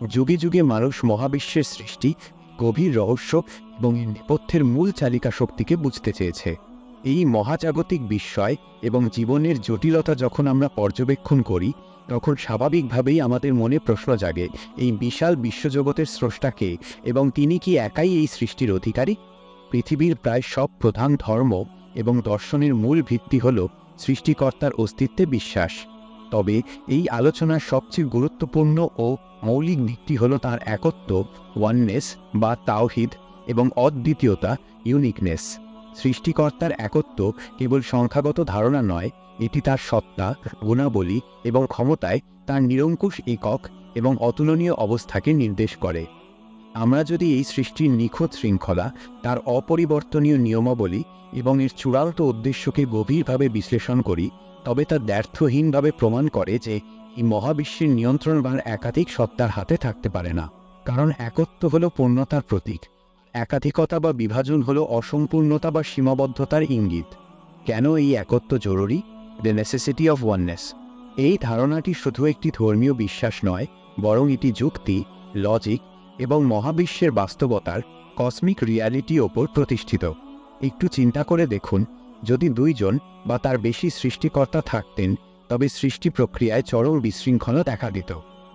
যুগে যুগে মানুষ মহাবিশ্বের সৃষ্টি, গভীর রহস্য এবং এর নেপথ্যের মূল চালিকা শক্তিকে বুঝতে চেয়েছে। এই মহাজাগতিক বিস্ময় এবং জীবনের জটিলতা যখন আমরা পর্যবেক্ষণ করি, তখন স্বাভাবিকভাবেই আমাদের মনে প্রশ্ন জাগে, এই বিশাল বিশ্বজগতের স্রষ্টাকে এবং তিনি কি একাই এই সৃষ্টির অধিকারী? পৃথিবীর প্রায় সব প্রধান ধর্ম এবং দর্শনের মূল ভিত্তি হল সৃষ্টিকর্তার অস্তিত্বে বিশ্বাস। তবে এই আলোচনার সবচেয়ে গুরুত্বপূর্ণ ও মৌলিক দিকটি হল তার একত্ব ওয়াননেস বা তাওহিদ এবং অদ্বিতীয়তা ইউনিকনেস সৃষ্টিকর্তার একত্ব কেবল সংখ্যাগত ধারণা নয়, এটি তার সত্তা, গুণাবলী এবং ক্ষমতায় তার নিরঙ্কুশ একক এবং অতুলনীয় অবস্থাকে নির্দেশ করে। আমরা যদি এই সৃষ্টির নিখুঁত শৃঙ্খলা, তার অপরিবর্তনীয় নিয়মাবলী এবং এর চূড়ান্ত উদ্দেশ্যকে গভীরভাবে বিশ্লেষণ করি তবে তা ব্যর্থহীনভাবে প্রমাণ করে যে এই মহাবিশ্বের নিয়ন্ত্রণভার একাধিক সত্তার হাতে থাকতে পারে না, কারণ একত্ব হল পূর্ণতার প্রতীক, একাধিকতা বা বিভাজন হল অসম্পূর্ণতা বা সীমাবদ্ধতার ইঙ্গিত। কেন এই একত্ব জরুরি? দ্য নেসেসিটি অফ ওয়াননেস এই ধারণাটি শুধু একটি ধর্মীয় বিশ্বাস নয়, বরং এটি যুক্তি লজিক এবং মহাবিশ্বের বাস্তবতার কসমিক রিয়ালিটি ওপর প্রতিষ্ঠিত। একটু চিন্তা করে দেখুন যদি দুইজন বা তার বেশি সৃষ্টিকর্তা থাকতেন, তবে সৃষ্টি প্রক্রিয়ায় চরম বিশৃঙ্খলা দেখা দিত।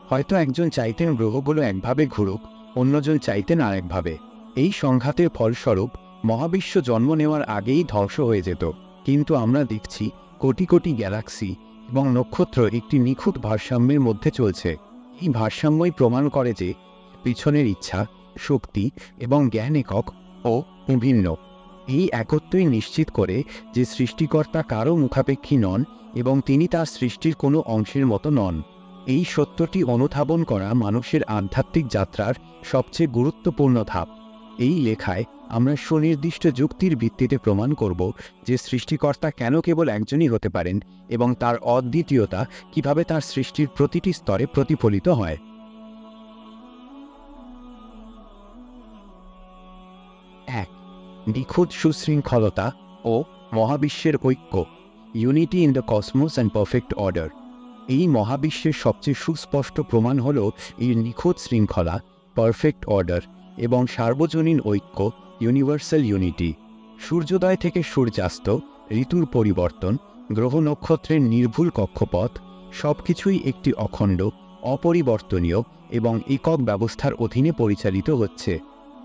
হয়তো একজন চাইতেন গ্রহগুলো একভাবে ঘুরুক, অন্যজন চাইতেন আরেকভাবে। এই সংঘাতের ফলস্বরূপ মহাবিশ্ব জন্ম নেওয়ার আগেই ধ্বংস হয়ে যেত। কিন্তু আমরা দেখছি কোটি কোটি গ্যালাক্সি এবং নক্ষত্র একটি নিখুঁত ভারসাম্যের মধ্যে চলছে। এই ভারসাম্যই প্রমাণ করে যে পিছনের ইচ্ছা, শক্তি এবং জ্ঞান একক ও বিভিন্ন এই একত্বই নিশ্চিত করে যে সৃষ্টিকর্তা কারও মুখাপেক্ষী নন এবং তিনি তার সৃষ্টির কোনো অংশের মতো নন। এই সত্যটি অনুধাবন করা মানুষের আধ্যাত্মিক যাত্রার সবচেয়ে গুরুত্বপূর্ণ ধাপ। এই লেখায় আমরা সুনির্দিষ্ট যুক্তির ভিত্তিতে প্রমাণ করব যে সৃষ্টিকর্তা কেন কেবল একজনই হতে পারেন এবং তার অদ্বিতীয়তা কীভাবে তার সৃষ্টির প্রতিটি স্তরে প্রতিফলিত হয়। নিখুঁত সুশৃঙ্খলতা ও মহাবিশ্বের ঐক্য unity in the cosmos and perfect order এই মহাবিশ্বের সবচেয়ে সুস্পষ্ট প্রমাণ হল এর নিখুঁত শৃঙ্খলা পারফেক্ট অর্ডার এবং সার্বজনীন ঐক্য ইউনিভার্সাল ইউনিটি সূর্যোদয় থেকে সূর্যাস্ত, ঋতুর পরিবর্তন, গ্রহ নক্ষত্রের নির্ভুল কক্ষপথ, সবকিছুই একটি অখণ্ড, অপরিবর্তনীয় এবং একক ব্যবস্থার অধীনে পরিচালিত হচ্ছে।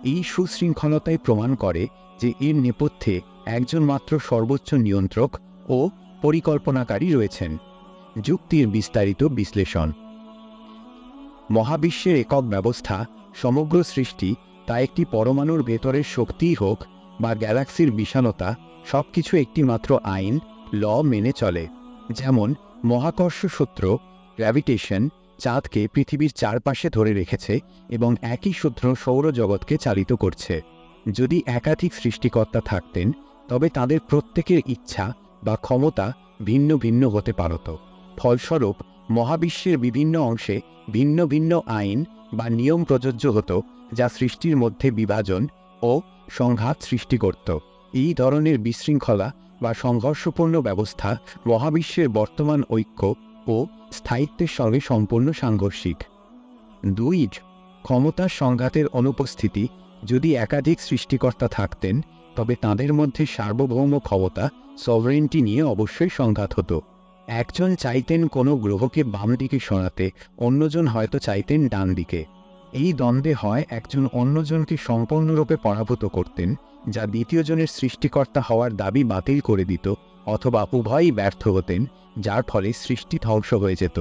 এই সুশৃঙ্খলতাই প্রমাণ করে যে এর নেপথ্যে একজন মাত্র সর্বোচ্চ নিয়ন্ত্রক ও পরিকল্পনাকারী রয়েছেন। যুক্তির বিস্তারিত বিশ্লেষণ। মহাবিশ্বের একক ব্যবস্থা, সমগ্র সৃষ্টি তা একটি পরমাণুর ভেতরের শক্তিই হোক বা গ্যালাক্সির বিশালতা সব কিছু একটি মাত্র আইন, ল মেনে চলে। যেমন মহাকর্ষ সূত্র, গ্র্যাভিটেশন চাঁদকে পৃথিবীর চারপাশে ধরে রেখেছে এবং একই সূত্র সৌরজগৎকে চালিত করছে। যদি একাধিক সৃষ্টিকর্তা থাকতেন, তবে তাদের প্রত্যেকের ইচ্ছা বা ক্ষমতা ভিন্ন ভিন্ন হতে পারত। ফলস্বরূপ, মহাবিশ্বের বিভিন্ন অংশে ভিন্ন ভিন্ন আইন বা নিয়ম প্রযোজ্য হতো যা সৃষ্টির মধ্যে বিভাজন ও সংঘাত সৃষ্টি করত। এই ধরনের বিশৃঙ্খলা বা সংঘর্ষপূর্ণ ব্যবস্থা মহাবিশ্বের বর্তমান ঐক্য ও স্থায়িত্বের সঙ্গে সম্পূর্ণ সাংঘর্ষিক। দুই, ক্ষমতার সংঘাতের অনুপস্থিতি। যদি একাধিক সৃষ্টিকর্তা থাকতেন, তবে তাদের মধ্যে সার্বভৌম ক্ষমতা সভারেন্টি নিয়ে অবশ্যই সংঘাত হতো। একজন চাইতেন কোনো গ্রহকে বাম দিকে সরাতে, অন্যজন হয়তো চাইতেন ডান দিকে। এই দ্বন্দ্বে হয় একজন অন্যজনকে সম্পূর্ণরূপে পরাভূত করতেন, যা দ্বিতীয়জনের সৃষ্টিকর্তা হওয়ার দাবি বাতিল করে দিত। অথবা উভয়ই ব্যর্থ হতেন, যার ফলে সৃষ্টি ধ্বংস হয়ে যেত।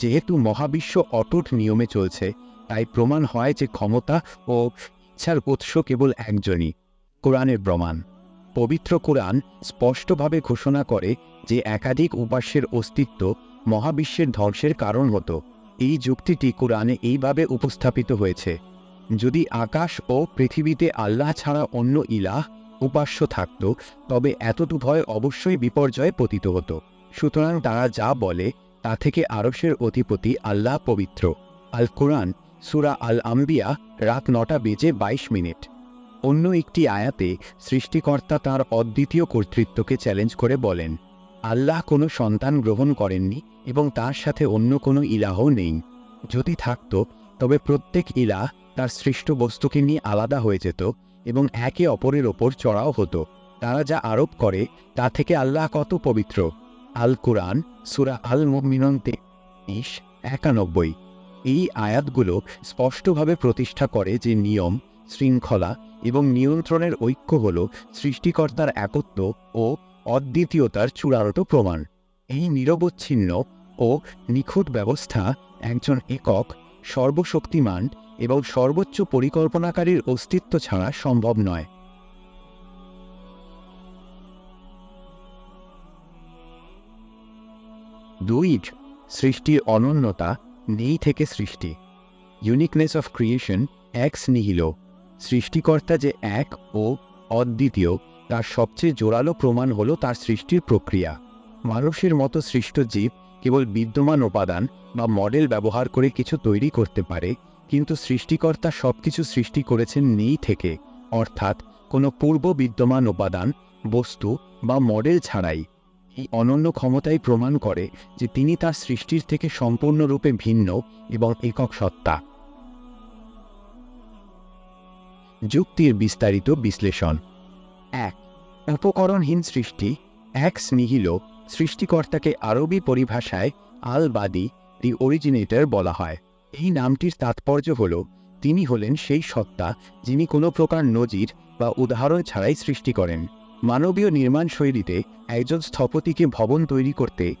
যেহেতু মহাবিশ্ব অটুট নিয়মে চলছে, তাই প্রমাণ হয় যে ক্ষমতা ও ইচ্ছার উৎস কেবল একজনই, কোরআনের প্রমাণ। পবিত্র কোরআন স্পষ্টভাবে ঘোষণা করে যে একাধিক উপাস্যের অস্তিত্ব মহাবিশ্বের ধ্বংসের কারণ হতো এই যুক্তিটি কোরআনে এইভাবে উপস্থাপিত হয়েছে, যদি আকাশ ও পৃথিবীতে আল্লাহ ছাড়া অন্য ইলাহ উপাস্য থাকত, তবে এতটু ভয় অবশ্যই বিপর্যয়ে পতিত হতো। সুতরাং তারা যা বলে, তা থেকে আরসের অধিপতি আল্লাহ পবিত্র। আল কোরআন সুরা আল আম্বিয়া রাত নটা বেজে বাইশ মিনিট। অন্য একটি আয়াতে সৃষ্টিকর্তা তার অদ্বিতীয় কর্তৃত্বকে চ্যালেঞ্জ করে বলেন, আল্লাহ কোনো সন্তান গ্রহণ করেননি এবং তার সাথে অন্য কোনো ইলাহ নেই। যদি থাকত, তবে প্রত্যেক ইলাহ তার সৃষ্ট বস্তুকে নিয়ে আলাদা হয়ে যেত এবং একে অপরের ওপর চড়াও হতো। তারা যা আরোপ করে, তা থেকে আল্লাহ কত পবিত্র। আল কুরআন, সুরা আল মুমিনন তেইশ একানব্বই। এই আয়াতগুলো স্পষ্টভাবে প্রতিষ্ঠা করে যে নিয়ম, শৃঙ্খলা এবং নিয়ন্ত্রণের ঐক্য হল সৃষ্টিকর্তার একত্ব ও অদ্বিতীয়তার চূড়ান্ত প্রমাণ। এই নিরবচ্ছিন্ন ও নিখুঁত ব্যবস্থা একজন একক, সর্বশক্তিমান এবং সর্বোচ্চ পরিকল্পনাকারীর অস্তিত্ব ছাড়া সম্ভব নয়। দুই সৃষ্টির অনন্যতা, নেই থেকে সৃষ্টি। ইউনিকনেস অফ ক্রিয়েশন এক্স নিহিল সৃষ্টিকর্তা যে এক ও অদ্বিতীয়, তার সবচেয়ে জোরালো প্রমাণ হল তার সৃষ্টির প্রক্রিয়া। মানুষের মতো সৃষ্ট জীব কেবল বিদ্যমান উপাদান বা মডেল ব্যবহার করে কিছু তৈরি করতে পারে কিন্তু সৃষ্টিকর্তা সবকিছু সৃষ্টি করেছেন নেই থেকে, অর্থাৎ কোনো পূর্ব বিদ্যমান উপাদান, বস্তু বা মডেল ছাড়াই। এই অনন্য ক্ষমতাই প্রমাণ করে যে তিনি তার সৃষ্টির থেকে সম্পূর্ণরূপে ভিন্ন এবং একক সত্তা। যুক্তির বিস্তারিত বিশ্লেষণ। এক, উপকরণহীন সৃষ্টি। এক, স্নিহিল, সৃষ্টিকর্তাকে আরবি পরিভাষায় আল বাদি দি অরিজিনেটর বলা হয়। এই নামটির তাৎপর্য হল, তিনি হলেন সেই সত্তা যিনি কোনো প্রকার নজির বা উদাহরণ ছাড়াই সৃষ্টি করেন। মানবীয় নির্মাণ শৈলীতে একজন স্থপতিকে ভবন তৈরি করতে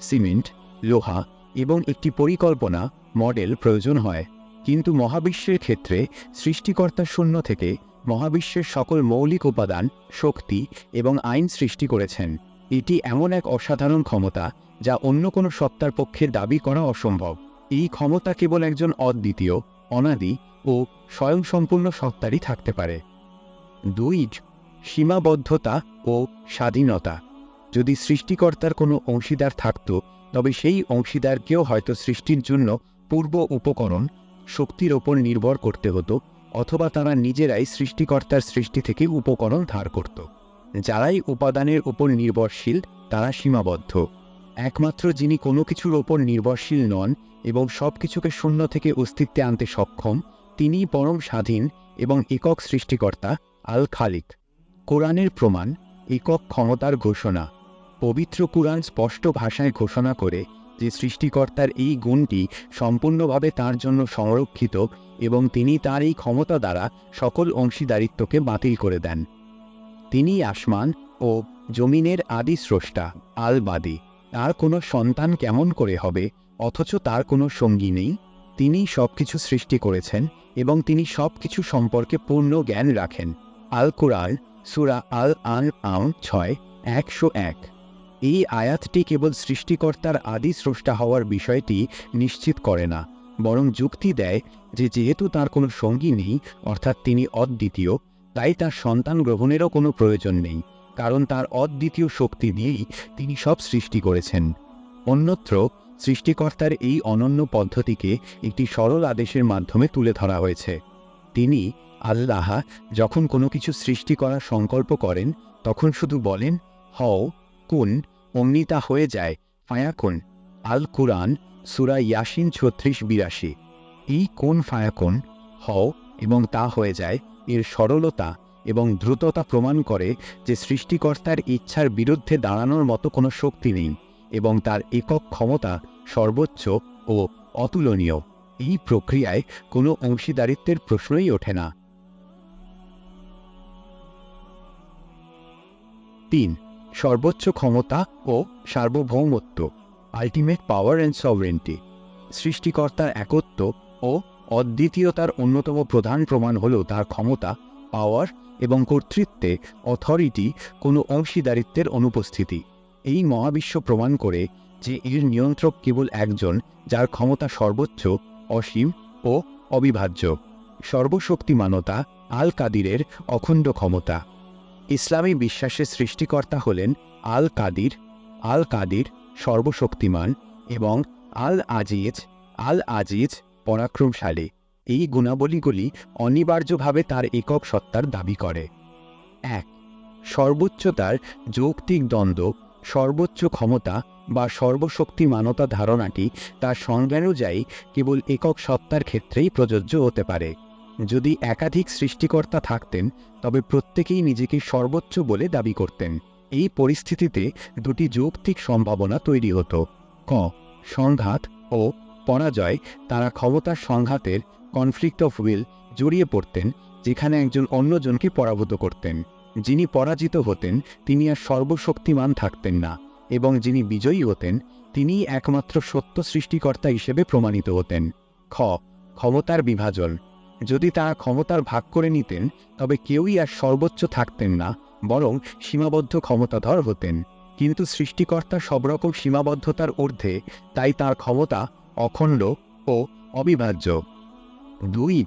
সিমেন্ট, লোহা এবং একটি পরিকল্পনা, মডেল প্রয়োজন হয়। কিন্তু মহাবিশ্বের ক্ষেত্রে সৃষ্টিকর্তা শূন্য থেকে মহাবিশ্বের সকল মৌলিক উপাদান, শক্তি এবং আইন সৃষ্টি করেছেন। এটি এমন এক অসাধারণ ক্ষমতা যা অন্য কোনো সত্তার পক্ষে দাবি করা অসম্ভব। এই ক্ষমতা কেবল একজন অদ্বিতীয়, অনাদি ও স্বয়ংসম্পূর্ণ সত্তারই থাকতে পারে। দুই, সীমাবদ্ধতা ও স্বাধীনতা। যদি সৃষ্টিকর্তার কোনো অংশীদার থাকত, তবে সেই অংশীদারকেও হয়তো সৃষ্টির জন্য পূর্ব উপকরণ, শক্তির ওপর নির্ভর করতে হতো, অথবা তারা নিজেরাই সৃষ্টিকর্তার সৃষ্টি থেকে উপকরণ ধার করত। যারাই উপাদানের উপর নির্ভরশীল, তারা সীমাবদ্ধ। একমাত্র যিনি কোনো কিছুর ওপর নির্ভরশীল নন এবং সব কিছুকে শূন্য থেকে অস্তিত্বে আনতে সক্ষম তিনি পরম স্বাধীন এবং একক সৃষ্টিকর্তা আল খালিক। কোরআনের প্রমাণ, একক ক্ষমতার ঘোষণা। পবিত্র কোরআন স্পষ্ট ভাষায় ঘোষণা করে যে সৃষ্টিকর্তার এই গুণটি সম্পূর্ণভাবে তার জন্য সংরক্ষিত এবং তিনি তার এই ক্ষমতা দ্বারা সকল অংশীদারিত্বকে বাতিল করে দেন। তিনি আসমান ও জমিনের আদি স্রষ্টা আলবাদী তার কোনো সন্তান কেমন করে হবে অথচ তার কোনো সঙ্গী নেই। তিনি সব কিছু সৃষ্টি করেছেন এবং তিনি সব কিছু সম্পর্কে পূর্ণ জ্ঞান রাখেন। আল কোরআন সুরা আল আন আম ছয়, একশো এক। এই আয়াতটি কেবল সৃষ্টিকর্তার আদি স্রষ্টা হওয়ার বিষয়টি নিশ্চিত করে না, বরং যুক্তি দেয় যে যেহেতু তার কোনো সঙ্গী নেই, অর্থাৎ তিনি অদ্বিতীয়, তাই তার সন্তান গ্রহণেরও কোনো প্রয়োজন নেই, কারণ তার অদ্বিতীয় শক্তি দিয়েই তিনি সব সৃষ্টি করেছেন। অন্যত্র সৃষ্টিকর্তার এই অনন্য পদ্ধতিকে একটি সরল আদেশের মাধ্যমে তুলে ধরা হয়েছে। তিনি আল্লাহ যখন কোনো কিছু সৃষ্টি করার সংকল্প করেন, তখন শুধু বলেন, হও, কুন, অমনি তা হয়ে যায়, ফায়াকুন, আল কুরআন, সুরা ইয়াসিন ছত্রিশ বিরাশি। এই কোন, ফায়াকুন, হও এবং তা হয়ে যায়, এর সরলতা এবং দ্রুততা প্রমাণ করে যে সৃষ্টিকর্তার ইচ্ছার বিরুদ্ধে দাঁড়ানোর মতো কোনো শক্তি নেই। এবং তার একক ক্ষমতা সর্বোচ্চ ও অতুলনীয়। এই প্রক্রিয়ায় কোনো অংশীদারিত্বের প্রশ্নই ওঠে না। তিন, সর্বোচ্চ ক্ষমতা ও সার্বভৌমত্ব আলটিমেট পাওয়ার অ্যান্ড সভরেন্টি সৃষ্টিকর্তার একত্ব ও অদ্বিতীয়তার অন্যতম প্রধান প্রমাণ হল তার ক্ষমতা পাওয়ার এবং কর্তৃত্বে অথরিটি কোনো অংশীদারিত্বের অনুপস্থিতি। এই মহাবিশ্ব প্রমাণ করে যে এর নিয়ন্ত্রক কেবল একজন, যার ক্ষমতা সর্বোচ্চ, অসীম ও অবিভাজ্য। সর্বশক্তিমানতা আল কাদিরের অখণ্ড ক্ষমতা। ইসলামী বিশ্বাসের সৃষ্টিকর্তা হলেন আল কাদির আল কাদির সর্বশক্তিমান এবং আল আজিজ আল আজিজ পরাক্রমশালী। এই গুণাবলীগুলি অনিবার্যভাবে তার একক সত্তার দাবি করে। এক, সর্বোচ্চতার যৌক্তিক দ্বন্দ্ব সর্বোচ্চ ক্ষমতা বা সর্বশক্তি মানতা ধারণাটি তার সংজ্ঞানুযায়ী কেবল একক সত্তার ক্ষেত্রেই প্রযোজ্য হতে পারে। যদি একাধিক সৃষ্টিকর্তা থাকতেন, তবে প্রত্যেকেই নিজেকে সর্বোচ্চ বলে দাবি করতেন। এই পরিস্থিতিতে দুটি যৌক্তিক সম্ভাবনা তৈরি হতো। ক, সংঘাত ও পরাজয় তারা ক্ষমতার সংঘাতের কনফ্লিক্ট অফ উইল জড়িয়ে পড়তেন, যেখানে একজন অন্যজনকে পরাভূত করতেন। যিনি পরাজিত হতেন, তিনি আর সর্বশক্তিমান থাকতেন না, এবং যিনি বিজয়ী হতেন, তিনিই একমাত্র সত্য সৃষ্টিকর্তা হিসেবে প্রমাণিত হতেন। খ, ক্ষমতার বিভাজন। যদি তারা ক্ষমতার ভাগ করে নিতেন, তবে কেউই আর সর্বোচ্চ থাকতেন না, বরং সীমাবদ্ধ ক্ষমতাধর হতেন। কিন্তু সৃষ্টিকর্তা সব রকম সীমাবদ্ধতার ঊর্ধ্বে, তাই তার ক্ষমতা অখণ্ড ও অবিভাজ্য। দুই,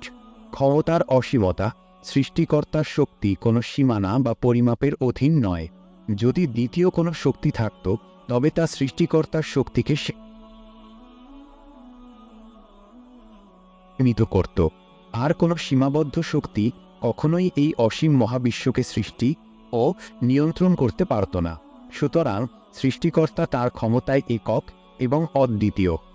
ক্ষমতার অসীমতা। সৃষ্টিকর্তার শক্তি কোনো সীমানা বা পরিমাপের অধীন নয়। যদি দ্বিতীয় কোনো শক্তি থাকত, তবে তা সৃষ্টিকর্তার শক্তিকে সীমিত করত। আর কোনো সীমাবদ্ধ শক্তি কখনোই এই অসীম মহাবিশ্বকে সৃষ্টি ও নিয়ন্ত্রণ করতে পারত না। সুতরাং সৃষ্টিকর্তা তার ক্ষমতায় একক এবং অদ্বিতীয়।